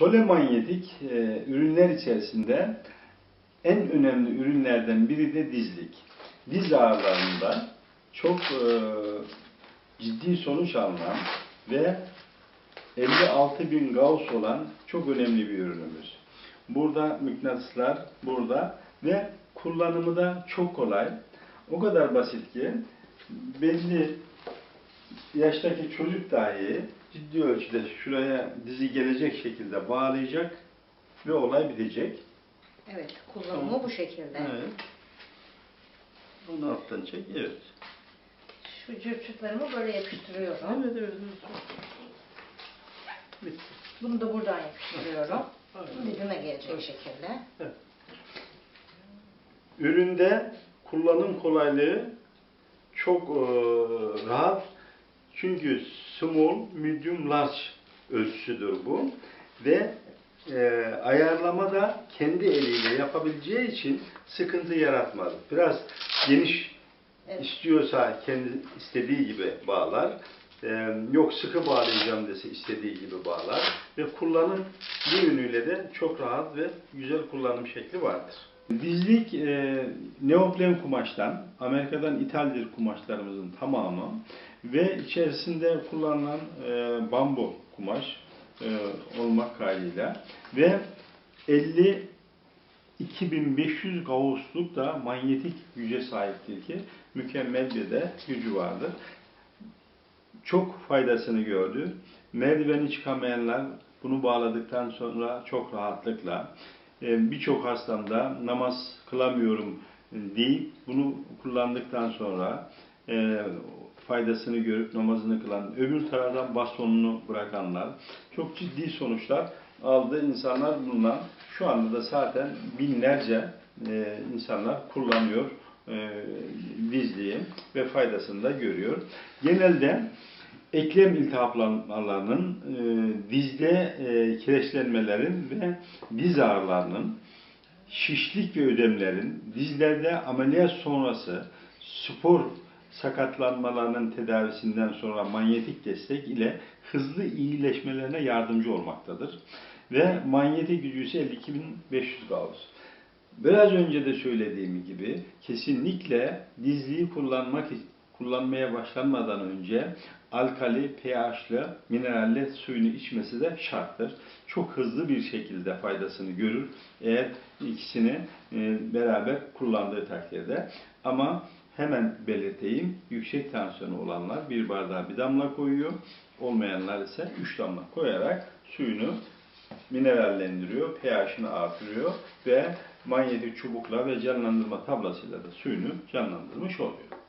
Solemanyetik e, ürünler içerisinde en önemli ürünlerden biri de dizlik. Diz ağrılarında çok e, ciddi sonuç alınan ve 56 bin Gauss olan çok önemli bir ürünümüz. Burada mıknatıslar burada ve kullanımı da çok kolay. O kadar basit ki belli yaştaki çocuk dahi ciddi ölçüde şuraya dizi gelecek şekilde bağlayacak ve olay bitecek. Evet, kullanımı bu şekilde. Evet. Onu alttan çek. Evet. Şu cırçıklarımı böyle yapıştırıyorum. Evet, evet. evet. Bitti. Bunu da buradan yapıştırıyorum. Aynen. Dizime gelecek şekilde. Üründe kullanım kolaylığı çok e, rahat. Çünkü small, medium, large ölçüsüdür bu. Ve e, ayarlama da kendi eliyle yapabileceği için sıkıntı yaratmaz. Biraz geniş Evet. istiyorsa kendi istediği gibi bağlar. E, yok sıkı bağlayacağım dese istediği gibi bağlar. Ve kullanım bir yönüyle de çok rahat ve güzel kullanım şekli vardır. Dizlik e, neoplen kumaştan, Amerika'dan ithaldir kumaşlarımızın tamamı ve içerisinde kullanılan e, bambu kumaş e, olmak kaydıyla ve 50 2500 Gauss'luk da manyetik güce sahiptir ki mükemmel bir de gücü vardır. Çok faydasını gördü. Merdiveni çıkamayanlar bunu bağladıktan sonra çok rahatlıkla e, birçok hastamda namaz kılamıyorum deyip bunu kullandıktan sonra e, faydasını görüp namazını kılan, öbür taraftan bastonunu bırakanlar çok ciddi sonuçlar aldı insanlar bundan. Şu anda da zaten binlerce e, insanlar kullanıyor e, dizliği ve faydasını da görüyor. Genelde eklem iltihaplanmalarının, e, dizde e, kireçlenmelerin ve diz ağrılarının, şişlik ve ödemlerin, dizlerde ameliyat sonrası spor sakatlanmalarının tedavisinden sonra manyetik destek ile hızlı iyileşmelerine yardımcı olmaktadır. Ve manyetik gücü ise 52.500 Gauss. Biraz önce de söylediğim gibi kesinlikle dizliği kullanmak kullanmaya başlanmadan önce alkali, pH'lı, mineralli suyunu içmesi de şarttır. Çok hızlı bir şekilde faydasını görür eğer ikisini e, beraber kullandığı takdirde. Ama hemen belirteyim, yüksek tansiyonu olanlar bir bardağa bir damla koyuyor, olmayanlar ise üç damla koyarak suyunu minerallendiriyor, pH'ini artırıyor ve manyetik çubukla ve canlandırma tablasıyla da suyunu canlandırmış oluyor.